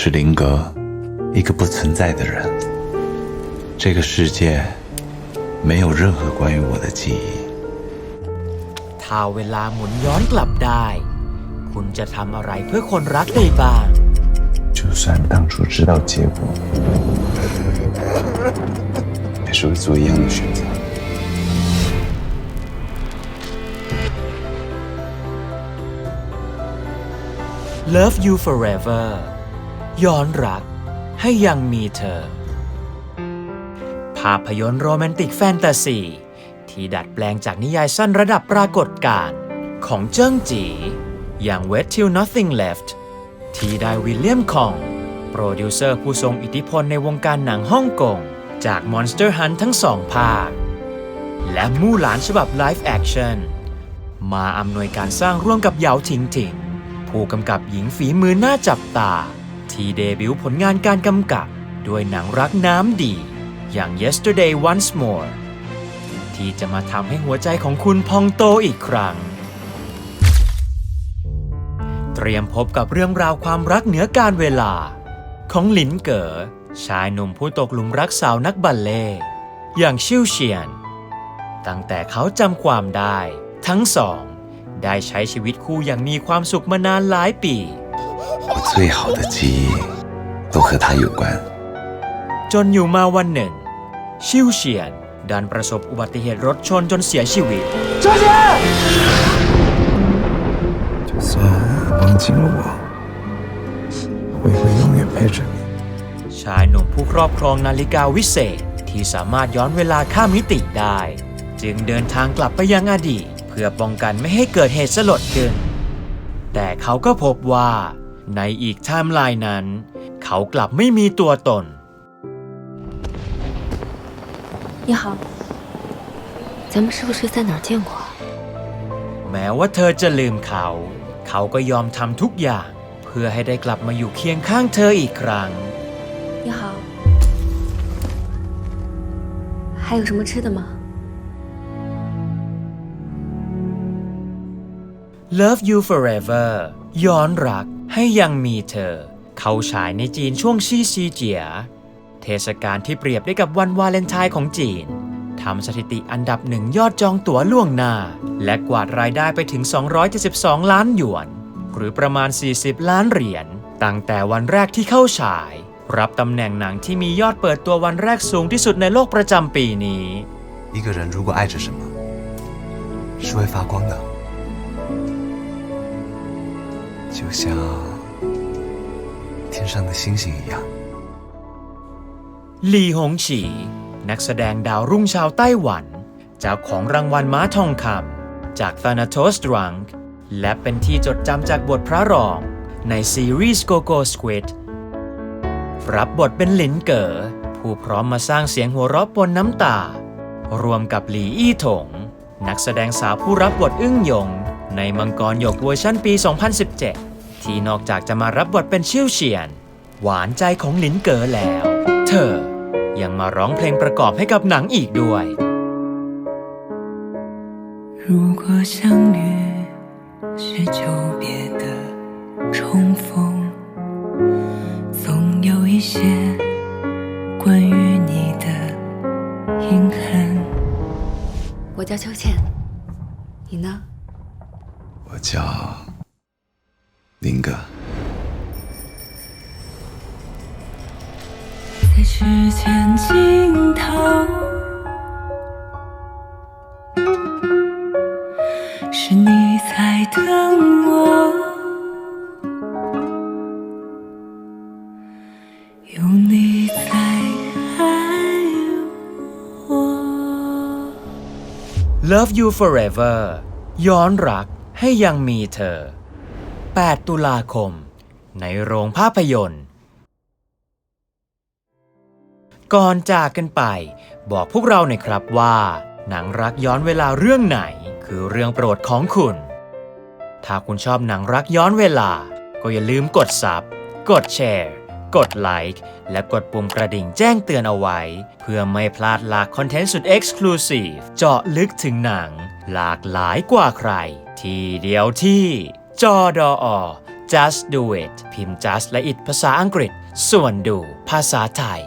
是林格，一个不存在的人。这个世界没有任何关于我的记忆。 ถ้าเวลาหมุนย้อนกลับได้ คุณจะทำอะไรเพื่อคนรักได้บ้าง 就算当初知道结果，还是会做一样的选择。 Love You Forever ย้อนรักให้ยังมีเธอ ภาพยนตร์โรแมนติกแฟนตาซี ที่ดัดแปลงจากนิยายสั้นระดับปรากฏการณ์ของเจิ้งจี อย่าง Wait Till Nothing Left ที่ได้วิลเลียมคอง โปรดิวเซอร์ผู้ทรงอิทธิพลในวงการหนังฮ่องกง จาก Monster Hunt ทั้งสองภาค และมู่หลานฉบับ Live Action มาอำนวยการสร้างร่วมกับเหยาถิงถิงผู้กำกับหญิงฝีมือน่าจับตา ที่เดบิวต์ผลงานการกำกับด้วยหนังรักน้ำดี อย่าง Yesterday Once More ที่จะมาทำให้หัวใจของคุณพองโตอีกครั้ง เตรียมพบกับเรื่องราวความรักเหนือการเวลา ของหลินเก๋อชายหนุ่มผู้ตกหลุมรักสาวนักบัลเล่อย่างชิวเฉียน ตั้งแต่เขาจำความได้ ทั้งสอง ได้ใช้ชีวิตคู่อย่างมีความสุขมานานหลายปี 最好的记忆都和他有关。 จนอยู่มาวันหนึ่ง ชิวเฉียน ดันประสบอุบัติเหตุรถชนจนเสียชีวิต 就算忘记了我，我也会永远陪着你。 ชายหนุ่มผู้ครอบครองนาฬิกาวิเศษ ที่สามารถย้อนเวลาข้ามมิติได้ จึงเดินทางกลับไปยังอดีต เพื่อป้องกันไม่ให้เกิดเหตุสลดขึ้น แต่เขาก็พบว่า ในอีกไทม์ไลน์นั้น เขากลับไม่มีตัวตน 你好，咱们是不是在哪儿见过啊？ แม้ว่าเธอจะลืมเขา เขาก็ยอมทำทุกอย่าง เพื่อให้ได้กลับมาอยู่เคียงข้างเธออีกครั้ง 你好，还有什么吃的吗？ Love You Forever ย้อนรัก ให้ยังมีเธอ เขาฉายในจีนช่วงชีซีเจีย เทศกาลที่เปรียบได้กับวันวาเลนไทน์ของจีน ทำสถิติอันดับหนึ่งยอดจองตั๋วล่วงหน้า และกวาดรายได้ไปถึง 272 ล้านหยวน หรือประมาณ 40 ล้านเหรียญ ตั้งแต่วันแรกที่เข้าฉาย รับตำแหน่งหนังที่มียอดเปิดตัววันแรกสูงที่สุดในโลกประจำปีนี้ 一个人如果爱着什么，是会发光的， 就像天上的星星一样。 ลีหงฉี นักแสดงดาวรุ่งชาวไต้หวัน เจ้าของรางวัลม้าทองคำจาก Thanatos Drunk และเป็นที่จดจำจากบทพระรอง ในซีรีส์ Go Go Squid รับบทเป็นหลินเก๋อผู้พร้อมมาสร้างเสียงหัวเราะปนน้ำตา รวมกับหลีอี้ถง นักแสดงสาวผู้รับบทอึ้งหยง ในมังกรหยกเวอร์ชันปี 2017 ที่นอกจากจะมารับบทเป็นชิ่วเฉียน หวานใจของหลินเก๋อแล้ว เธอยังมาร้องเพลงประกอบให้กับหนังอีกด้วย 如果相遇是久别的重逢，总有一些关于你的遗憾。我叫秋倩，你呢？ 我叫林哥。在时间尽头，是你在等我，有你在爱我。 Love You Forever ย้อนรัก ให้ยังมีเธอ 8 ตุลาคม ในโรงภาพยนตร์ ก่อนจากกันไป บอกพวกเราหน่อยครับว่า หนังรักย้อนเวลาเรื่องไหน คือเรื่องโปรดของคุณ ถ้าคุณชอบหนังรักย้อนเวลา ก็อย่าลืมกด sub กดแชร์ กดไลค์ และกดปุ่มกระดิ่งแจ้งเตือนเอาไว้ เพื่อไม่พลาดหลากคอนเทนต์สุด Exclusive เจาะลึกถึงหนัง หลากหลายกว่าใคร ทีเดียวที่จอดอ just do it พิมพ์ just และ it ภาษาอังกฤษ ส่วนดูภาษาไทย